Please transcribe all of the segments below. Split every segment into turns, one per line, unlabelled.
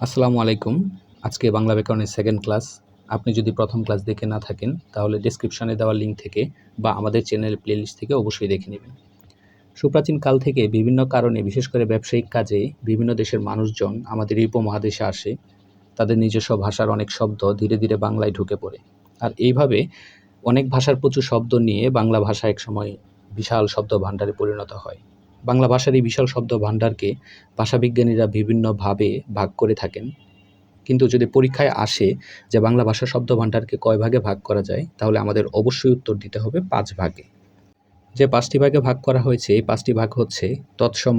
আসসালামু আলাইকুম। আজকে বাংলা ব্যাকরণের সেকেন্ড ক্লাস আপনি যদি প্রথম ক্লাস দেখে না থাকেন, তাহলে ডিসক্রিপশনে দেওয়া লিঙ্ক থেকে বা আমাদের চ্যানেল প্লেলিস্ট থেকে অবশ্যই দেখে নেবেন। সুপ্রাচীন কাল থেকে বিভিন্ন কারণে, বিশেষ করে ব্যবসায়িক কাজে, বিভিন্ন দেশের মানুষজন আমাদের এই উপমহাদেশে আসে। তাদের নিজস্ব ভাষার অনেক শব্দ ধীরে ধীরে বাংলায় ঢুকে পড়ে। আর এইভাবে অনেক ভাষার প্রচুর শব্দ নিয়ে বাংলা ভাষা একসময় বিশাল শব্দ ভাণ্ডারে পরিণত হয়। বাংলা ভাষার এই বিশাল শব্দ ভাণ্ডারকে ভাষাবিজ্ঞানীরা বিভিন্নভাবে ভাগ করে থাকেন। কিন্তু যদি পরীক্ষায় আসে যে বাংলা ভাষা শব্দ ভাণ্ডারকে কয় ভাগে ভাগ করা যায়, তাহলে আমাদের অবশ্যই উত্তর দিতে হবে পাঁচ ভাগে। যে পাঁচটি ভাগে ভাগ করা হয়েছে, এই পাঁচটি ভাগ হচ্ছে তৎসম,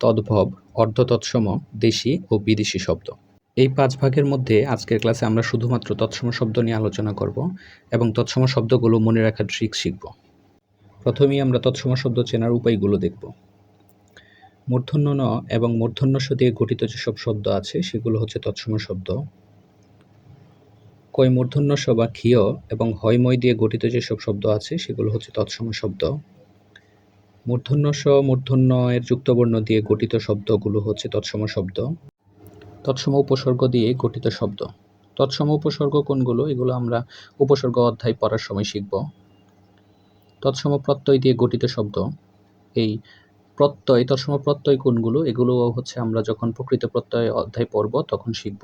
তদ্ভব অর্ধ তৎসম দেশি ও বিদেশি শব্দ। এই পাঁচ ভাগের মধ্যে আজকের ক্লাসে আমরা শুধুমাত্র তৎসম শব্দ নিয়ে আলোচনা করব এবং তৎসম শব্দগুলো মনে রাখার ট্রিক শিখব। প্রথমেই আমরা তৎসম শব্দ চেনার উপায়গুলো দেখব। মূর্ধন্য ন এবং মূর্ধন্য স দিয়ে গঠিত যেসব শব্দ আছে, সেগুলো হচ্ছে তৎসম শব্দ। কয় মূর্ধন্য স বা ক্ষীয় এবং হয়ময় দিয়ে গঠিত যেসব শব্দ আছে, সেগুলো হচ্ছে তৎসম শব্দ। মূর্ধন্য স মূর্ধন্য এর যুক্তবর্ণ দিয়ে গঠিত শব্দগুলো হচ্ছে তৎসম শব্দ। তৎসম উপসর্গ দিয়ে গঠিত শব্দ। তৎসম উপসর্গ কোনগুলো? এগুলো আমরা উপসর্গ অধ্যায় পড়ার সময় শিখব। তৎসম প্রত্যয় দিয়ে গঠিত শব্দ। এই প্রত্যয়, তৎসম প্রত্যয় কোনগুলো? এগুলো হচ্ছে আমরা যখন প্রকৃত প্রত্যয় অধ্যায় পড়ব, তখন শিখব।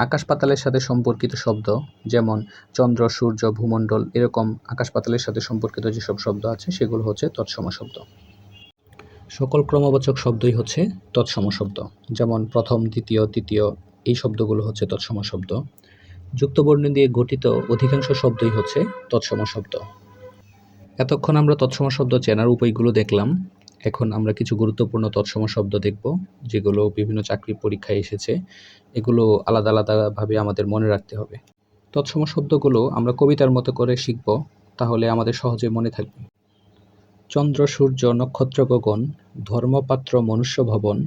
আকাশ পাতালের সাথে সম্পর্কিত শব্দ, যেমন চন্দ্র, সূর্য, ভূমণ্ডল, এরকম আকাশ পাতালের সাথে সম্পর্কিত যেসব শব্দ আছে, সেগুলো হচ্ছে তৎসম শব্দ। সকল ক্রমবাচক শব্দই হচ্ছে তৎসম শব্দ। যেমন প্রথম, দ্বিতীয়, তৃতীয়, এই শব্দগুলো হচ্ছে তৎসম শব্দ। যুক্তবর্ণ দিয়ে গঠিত অধিকাংশ শব্দই হচ্ছে তৎসম শব্দ। এতক্ষণ আমরা তৎসম শব্দ চেনার উপায়গুলো দেখলাম। এখন আমরা কিছু গুরুত্বপূর্ণ তৎসম শব্দ দেখব, যেগুলো বিভিন্ন চাকরি পরীক্ষায় এসেছে। এগুলো আলাদা আলাদাভাবে আমাদের মনে রাখতে হবে। তৎসম শব্দগুলো আমরা কবিতার মতো করে শিখব, তাহলে আমাদের সহজে মনে থাকবে। চন্দ্র, সূর্য, নক্ষত্র, গগন, ধর্মপাত্র, মনুষ্য ভবন,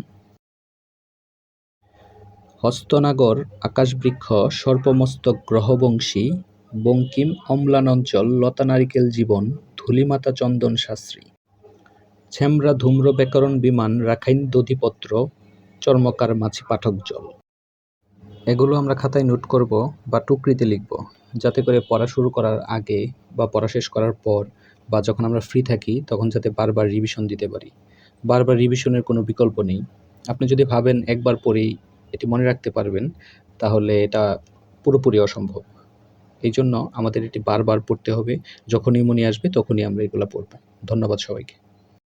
হস্তনাগর, আকাশবৃক্ষ, সর্পমস্তক, গ্রহবংশী বঙ্কিম অম্লানঞ্চল, লতা নারিকেল জীবন, ধূলিমাতা চন্দন শাস্ত্রী। ছেমরা ধূম্র ব্যাকরণ বিমান, রাখাইন দধিপত্র, চর্মকার মাছি পাঠক জল। এগুলো আমরা খাতায় নোট করব বা টুকরিতে লিখব, যাতে করে পড়া শুরু করার আগে বা পড়া শেষ করার পর বা যখন আমরা ফ্রি থাকি, তখন যাতে বারবার রিভিশন দিতে পারি। বারবার রিভিশনের কোনো বিকল্প নেই। আপনি যদি ভাবেন একবার পড়েই এটি মনে রাখতে পারবেন, তাহলে এটা পুরোপুরি অসম্ভব। এই জন্য আমাদের এটি বারবার পড়তে হবে। যখনই মনে আসবে তখনই আমরা এগুলো পড়ব। ধন্যবাদ সবাইকে।